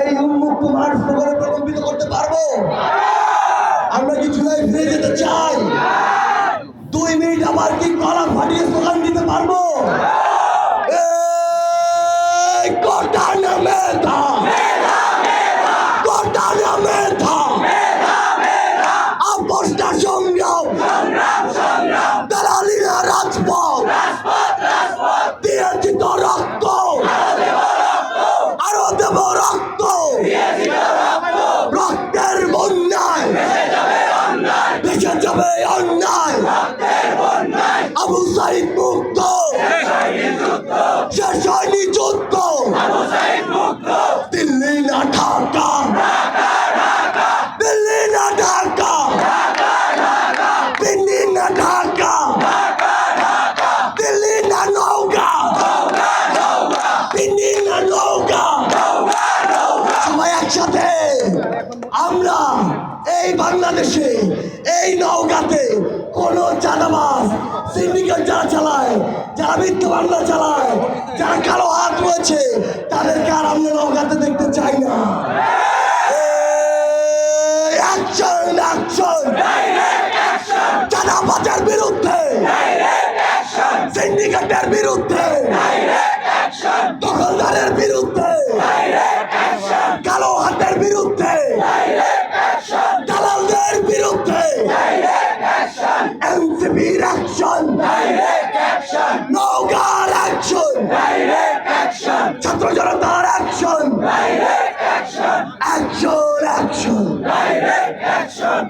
এই উন্মুক্ত মাঠ করে প্রকম্পিত করতে পারব? আমরা কি জুলাই ফিরে যেতে চাই। দুই মিনিট আবার কি গলা ফাটিয়ে স্লোগান দিতে পারব? কোটা না মেধা। কোটা না মেধা। আপোষটা সংগ্রাম। দালালি যাবে অন্যায়। আবু সাইদ মুক্ত। আমরা এই বাংলাদেশে, এই নৌকাতে কোন চাঁদাবাজ, সিন্ডিকেট যারা চালায়, যারা মিথ্যা বাংলা চালায়, যারা কালো হাত রয়েছে, তাদেরকে আর আমরা নৌকাতে দেখতে চাই না। চাঁদাবাজের বিরুদ্ধে, সিন্ডিকেটের বিরুদ্ধে দখলদারের বিরুদ্ধে কালো হাতের বিরুদ্ধে দালালদের বিরুদ্ধে এনসিপির অ্যাকশন নৌকার অ্যাকশন ছাত্র জনতার অ্যাকশন অ্যাকশন অ্যাকশন